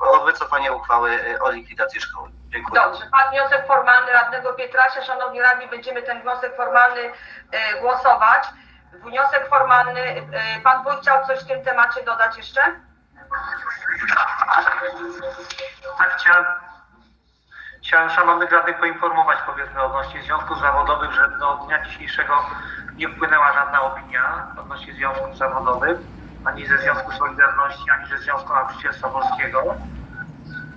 o wycofanie uchwały y, o likwidacji szkoły. Dziękuję. Dobrze, padł wniosek formalny radnego Pietrasia. Szanowni radni, będziemy ten wniosek formalny e, głosować. Wniosek formalny, e, pan wójt chciał coś w tym temacie dodać jeszcze? Tak, chciałem, chciałem szanownych radnych poinformować powiedzmy odnośnie związków zawodowych, że do dnia dzisiejszego nie wpłynęła żadna opinia odnośnie związków zawodowych, ani ze Związku Solidarności, ani ze Związku Nauczycielstwa Polskiego.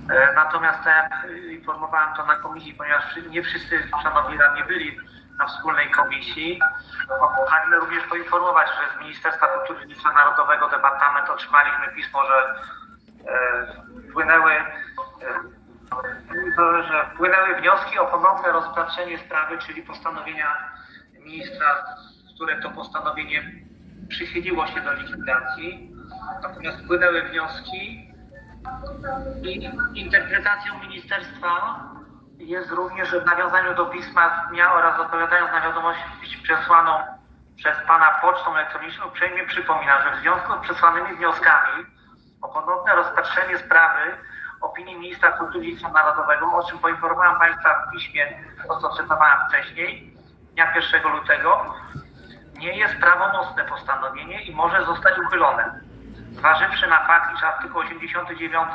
E, Natomiast jak informowałem to na komisji, ponieważ nie wszyscy szanowni radni byli na wspólnej komisji, pragnę również poinformować, że z Ministerstwa Kultury i Narodowego Departament otrzymaliśmy pismo, że e, wpłynęły, e, że wpłynęły wnioski o ponowne rozpatrzenie sprawy, czyli postanowienia ministra, które to postanowienie przychyliło się do likwidacji. Natomiast wpłynęły wnioski i interpretacją ministerstwa jest również, że w nawiązaniu do pisma z dnia oraz odpowiadając na wiadomość przesłaną przez Pana pocztą elektroniczną, uprzejmie przypominam, że w związku z przesłanymi wnioskami o ponowne rozpatrzenie sprawy opinii ministra kultury i narodowego, o czym poinformowałem Państwa w piśmie, to co wcześniej, dnia 1 lutego, nie jest prawomocne postanowienie i może zostać uchylone. Zważywszy na fakt, iż artykuł 89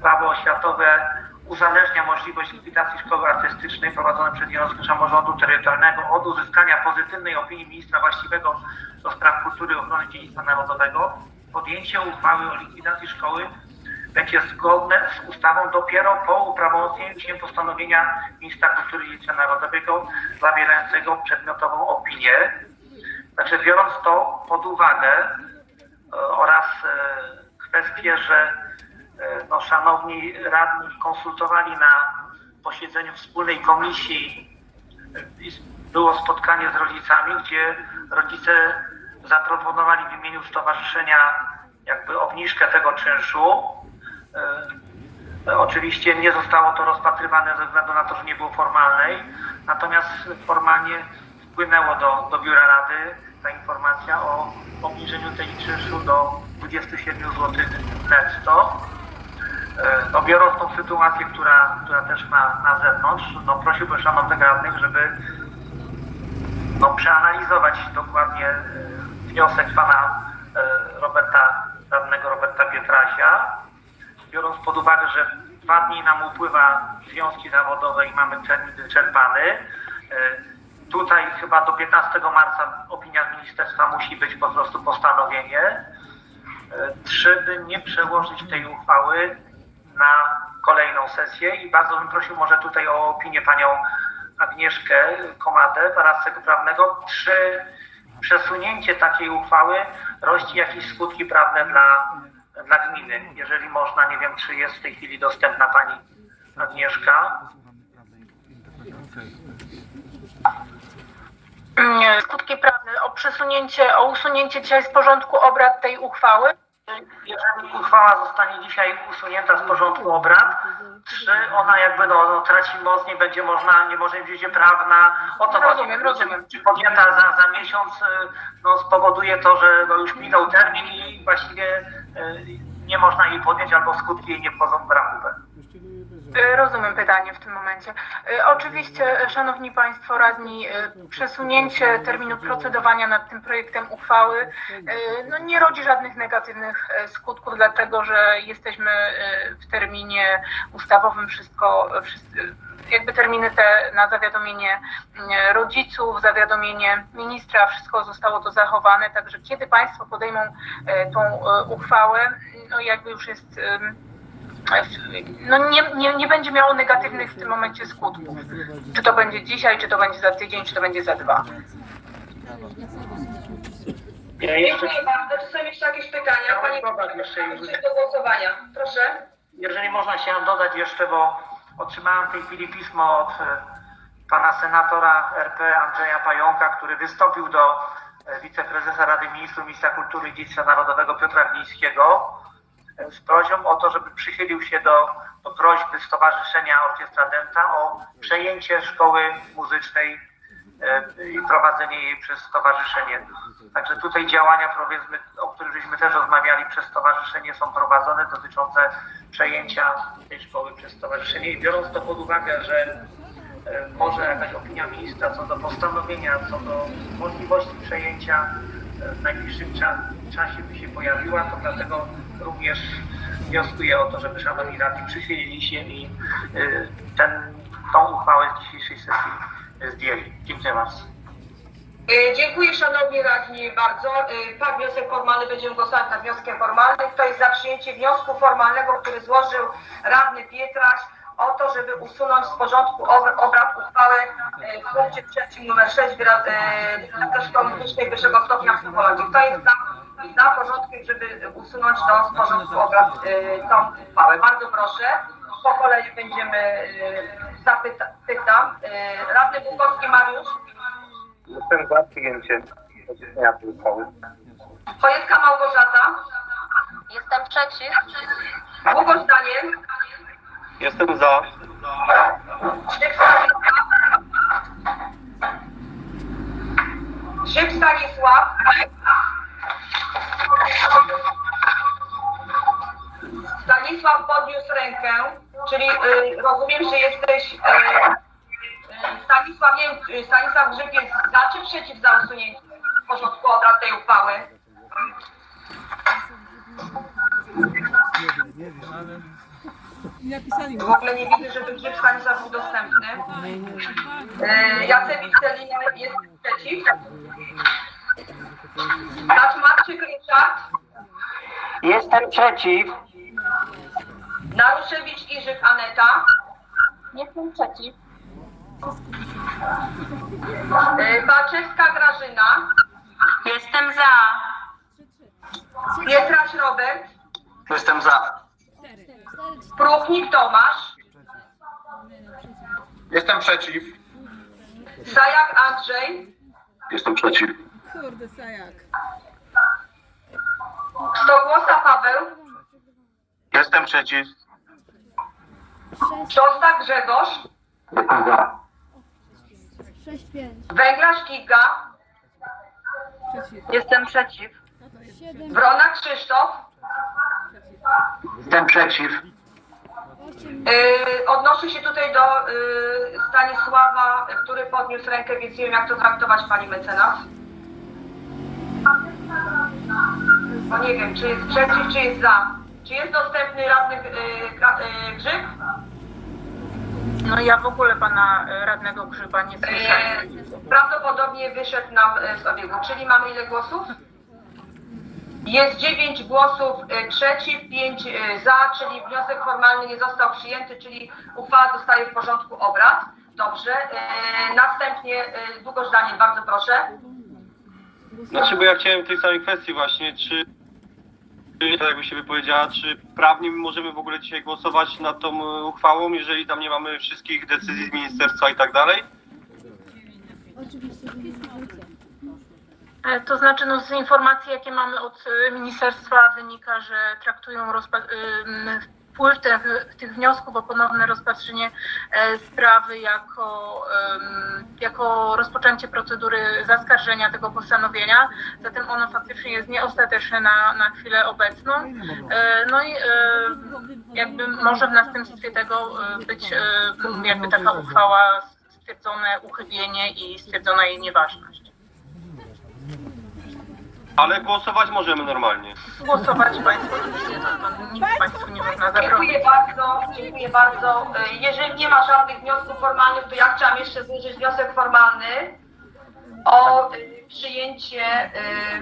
prawo oświatowe uzależnia możliwość likwidacji szkoły artystycznej prowadzonej przez jednostkę samorządu terytorialnego od uzyskania pozytywnej opinii ministra właściwego do spraw kultury i ochrony dziedzictwa narodowego, podjęcie uchwały o likwidacji szkoły będzie zgodne z ustawą dopiero po uprawomocnieniu się postanowienia ministra kultury i dziedzictwa narodowego zawierającego przedmiotową opinię. Także biorąc to pod uwagę e, oraz e, kwestię, że e, no, szanowni radni konsultowali na posiedzeniu wspólnej komisji było spotkanie z rodzicami, gdzie rodzice zaproponowali w imieniu stowarzyszenia jakby obniżkę tego czynszu. Oczywiście nie zostało to rozpatrywane ze względu na to, że nie było formalnej, natomiast formalnie wpłynęło do, do biura rady ta informacja o obniżeniu tej czynszu do 27 zł netto. E, No biorąc tą sytuację, która, która też ma na zewnątrz, no prosiłbym szanownych radnych, żeby no, przeanalizować dokładnie e, wniosek pana e, Roberta, radnego Roberta Pietrasia, biorąc pod uwagę, że dwa dni nam upływa związki zawodowe i mamy termin wyczerpany. Tutaj chyba do 15 marca opinia ministerstwa musi być po prostu postanowienie. E, Trzy, by nie przełożyć tej uchwały na kolejną sesję i bardzo bym prosił może tutaj o opinię panią Agnieszkę Komadę, radcego prawnego. Czy przesunięcie takiej uchwały rości jakieś skutki prawne dla, dla gminy? Jeżeli można, nie wiem, czy jest w tej chwili dostępna pani Agnieszka. Skutki prawne o przesunięcie, o usunięcie dzisiaj z porządku obrad tej uchwały. Jeżeli uchwała zostanie dzisiaj usunięta z porządku obrad, czy ona jakby no, no, traci moc, nie będzie można, nie może być prawna, o to Rozumiem, chodzi. rozumiem. Czy, czy podjęta za, za miesiąc y, no, spowoduje to, że no, już minął termin i właściwie y, nie można jej podjąć albo skutki jej nie wchodzą w rachubę. Y, Rozumiem pytanie w tym momencie. Y, Oczywiście, y, Szanowni Państwo Radni, przesunięcie terminu procedowania nad tym projektem uchwały no, nie rodzi żadnych negatywnych skutków, dlatego że jesteśmy w terminie ustawowym, wszystko, jakby terminy te na zawiadomienie rodziców, zawiadomienie ministra, wszystko zostało to zachowane, także kiedy Państwo podejmą tą uchwałę, no jakby już jest no nie, nie, nie będzie miało negatywnych w tym momencie skutków. Czy to będzie dzisiaj, czy to będzie za tydzień, czy to będzie za dwa. Ja jeszcze, Dziękuję bardzo. Czy są jeszcze jakieś pytania? Pani Dodać jeszcze do głosowania. Proszę. jeżeli można chciałem dodać jeszcze, bo otrzymałem w tej chwili pismo od e, pana senatora RP Andrzeja Pająka, który wystąpił do e, wiceprezesa Rady Ministrów, ministra kultury i dziedzictwa narodowego Piotra Glińskiego z prośbą o to, żeby przychylił się do, do prośby Stowarzyszenia Orkiestra Dęta o przejęcie szkoły muzycznej e, i prowadzenie jej przez stowarzyszenie. Także tutaj działania, o których żeśmy też rozmawiali przez stowarzyszenie są prowadzone dotyczące przejęcia tej szkoły przez stowarzyszenie i biorąc to pod uwagę, że e, może jakaś opinia ministra co do postanowienia, co do możliwości przejęcia w najbliższym cza- czasie by się pojawiła, to dlatego również wnioskuję o to, żeby szanowni radni przychylili się i y, ten, tą uchwałę z dzisiejszej sesji y, zdjęli. Dziękuję bardzo. E, Dziękuję szanowni radni bardzo. Padł wniosek formalny, będziemy głosować nad wnioskiem formalnym. Kto jest za przyjęciem wniosku formalnego, który złożył radny Pietraś o to, żeby usunąć z porządku ob- obrad uchwałę e, w punkcie trzecim numer 6 dyrektor szkoły medycznej wyższego stopnia psychologii. Kto jest za, za porządkiem, żeby usunąć to z porządku obrad e, tą uchwałę? Bardzo proszę. Po kolei będziemy e, zapyta, pytam. Radny Bukowski Mariusz. Jestem za przyjęciem odrzucenia tej uchwały. Chojecka Małgorzata. Jestem przeciw. Długosz Daniel. Jestem za. Grzyb Stanisław. Grzyb Stanisław. Stanisław podniósł rękę, czyli y, rozumiem, że jesteś... Y, y, Stanisław, nie wiem, y, Stanisław Grzyb jest za czy przeciw za usunięciem z porządku obrad tej uchwały? W ogóle nie widzę, żeby Grzyb Stanisław był dostępny. E, Jacewicz Celina jest przeciw. Kaczmarczyk Ryszard. Jestem przeciw. Naruszewicz Iżyk Aneta. Jestem przeciw. E, Balczewska Grażyna. Jestem za. Pietraś Robert. Jestem za. Pruchnik Tomasz. Jestem przeciw. Sajak Andrzej. Jestem przeciw. Kurde, sajak. Stogłosa Paweł. Jestem przeciw. Szostak Grzegorz. Jestem za. 6-5. Węglarz Giga. Przeciw. Jestem przeciw. 7, Wrona Krzysztof. Jestem przeciw. 8, Yy, odnoszę się tutaj do yy, Stanisława, który podniósł rękę, więc nie wiem jak to traktować pani mecenas. No nie wiem, czy jest przeciw, czy jest za. Czy jest dostępny radny yy, Grzyb? No ja w ogóle pana e, radnego Grzyba nie słyszę. Yy, prawdopodobnie wyszedł nam z obiegu. Czyli mamy ile głosów? Jest 9 głosów y, przeciw, 5 y, za, czyli wniosek formalny nie został przyjęty, czyli uchwała zostaje w porządku obrad. Dobrze. Y, Następnie Długosz Daniel, bardzo proszę. Znaczy, bo ja chciałem tej samej kwestii właśnie, czy, czy tak jakby się wypowiedziała, czy prawnie możemy w ogóle dzisiaj głosować nad tą uchwałą, jeżeli tam nie mamy wszystkich decyzji z ministerstwa i tak dalej? oczywiście, To znaczy, no, z informacji, jakie mamy od e, ministerstwa, wynika, że traktują ym, wpływ tych, tych wniosków o ponowne rozpatrzenie e, sprawy jako, jako rozpoczęcie procedury zaskarżenia tego postanowienia. Zatem ono faktycznie jest nieostateczne na, na chwilę obecną. E, No i e, jakby może w następstwie tego e, być e, jakby taka uchwała stwierdzone uchybienie i stwierdzona jej nieważność. Ale głosować możemy normalnie. Głosować Państwo oczywiście, to, to nikt Państwu nie można zabronić. Dziękuję bardzo, dziękuję bardzo. Y, Jeżeli nie ma żadnych wniosków formalnych, to ja chciałam jeszcze złożyć wniosek formalny o y, przyjęcie y,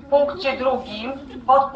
w punkcie drugim pod